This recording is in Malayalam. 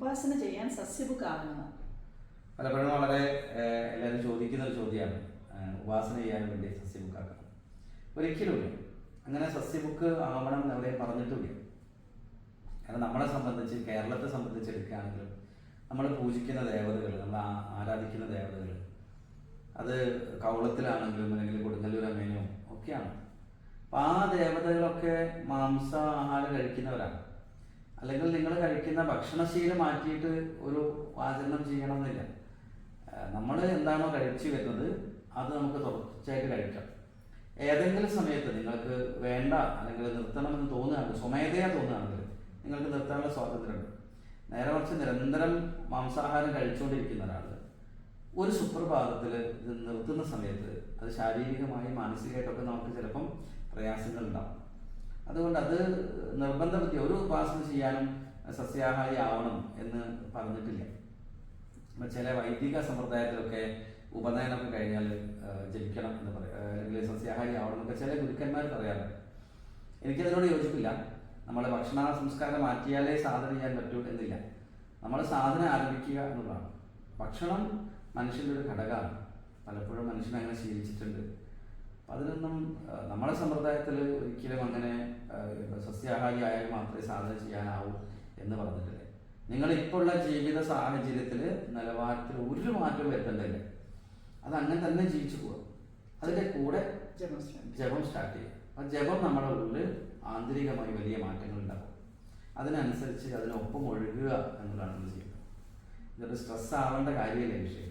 ഉപാസന ചെയ്യാൻ സസ്യബുക്ക് സസ്യബുക്കാകുന്നത് പലപ്പോഴും വളരെ എല്ലാവരും ചോദിക്കുന്ന ഒരു ചോദ്യമാണ്. ഉപാസന ചെയ്യാൻ വേണ്ടി സസ്യബുക്ക് ആക്കണം ഒരിക്കലുമില്ല. അങ്ങനെ സസ്യബുക്ക് ആവണം എന്ന് എവിടെയും പറഞ്ഞിട്ടുമില്ല. കാരണം നമ്മളെ സംബന്ധിച്ച് കേരളത്തെ സംബന്ധിച്ച് എടുക്കുകയാണെങ്കിലും നമ്മൾ പൂജിക്കുന്ന ദേവതകൾ നമ്മൾ ആരാധിക്കുന്ന ദേവതകൾ അത് കൗളത്തിലാണെങ്കിലും അല്ലെങ്കിൽ കൊടുങ്ങല്ലൂർ അമ്മേനോ ഒക്കെയാണ്. അപ്പം ആ ദേവതകളൊക്കെ മാംസാഹാരം കഴിക്കുന്നവരാണ്. അല്ലെങ്കിൽ നിങ്ങൾ കഴിക്കുന്ന ഭക്ഷണശീലം മാറ്റിയിട്ട് ഒരു ആചരണം ചെയ്യണമെന്നില്ല. നമ്മൾ എന്താണോ കഴിച്ചു വരുന്നത് അത് നമുക്ക് തുടർച്ചയായിട്ട് കഴിക്കാം. ഏതെങ്കിലും സമയത്ത് നിങ്ങൾക്ക് വേണ്ട അല്ലെങ്കിൽ നിർത്തണമെന്ന് തോന്നുകയാണെങ്കിൽ സ്വമേധയാ തോന്നുകയാണെങ്കിൽ നിങ്ങൾക്ക് നിർത്താനുള്ള സ്വാതന്ത്ര്യമുണ്ട്. നേരെ മറിച്ച് നിരന്തരം മാംസാഹാരം കഴിച്ചുകൊണ്ടിരിക്കുന്ന ഒരാൾ ഒരു സുപ്രഭാതത്തിൽ ഇത് നിർത്തുന്ന സമയത്ത് അത് ശാരീരികമായി മാനസികമായിട്ടൊക്കെ നമുക്ക് ചിലപ്പം പ്രയാസങ്ങൾ ഉണ്ടാവും അതുകൊണ്ട് അത് നിർബന്ധ ഒരു ഉപാസന ചെയ്യാനും സസ്യാഹാരി ആവണം എന്ന് പറഞ്ഞിട്ടില്ല. ചില വൈദിക സമ്പ്രദായത്തിലൊക്കെ ഉപനയനമൊക്കെ കഴിഞ്ഞാൽ ജപിക്കണം എന്ന് പറയാം അല്ലെങ്കിൽ സസ്യാഹാരി ആവണം എന്നൊക്കെ ചില ഗുരുക്കന്മാർ പറയാറുണ്ട് എനിക്കതിനോട് യോജിപ്പില്ല. നമ്മളെ ഭക്ഷണ സംസ്കാരം മാറ്റിയാലേ സാധന ചെയ്യാൻ പറ്റൂ എന്നില്ല. നമ്മൾ സാധന ആരംഭിക്കുക എന്നുള്ളതാണ്. ഭക്ഷണം മനുഷ്യന്റെ ഒരു ഘടകമാണ്. പലപ്പോഴും മനുഷ്യൻ അങ്ങനെ ശീലിച്ചിട്ടുണ്ട്. അതിനൊന്നും നമ്മുടെ സമ്പ്രദായത്തിൽ ഒരിക്കലും അങ്ങനെ സസ്യാഹാരി ആയാൽ മാത്രമേ സാധന ചെയ്യാനാവൂ എന്ന് പറഞ്ഞിട്ടില്ല? നിങ്ങൾ ഇപ്പോൾ ഉള്ള ജീവിത സാഹചര്യത്തിൽ നിലവാരത്തിൽ ഒരു മാറ്റം വരുത്തേണ്ടതില്ല. അത് അങ്ങനെ തന്നെ ജീവിച്ചു പോവുക അതിന്റെ കൂടെ ജപം സ്റ്റാർട്ട് ചെയ്യും. ആ ജപം നമ്മുടെ ഉള്ളിൽ ആന്തരികമായി വലിയ മാറ്റങ്ങൾ ഉണ്ടാകും അതിനനുസരിച്ച് അതിനൊപ്പം ഒഴുകുക എന്നുള്ളതാണ് നമ്മൾ ചെയ്യുന്നത്. ഇതൊരു സ്ട്രെസ് ആവേണ്ട കാര്യമില്ല വിഷയം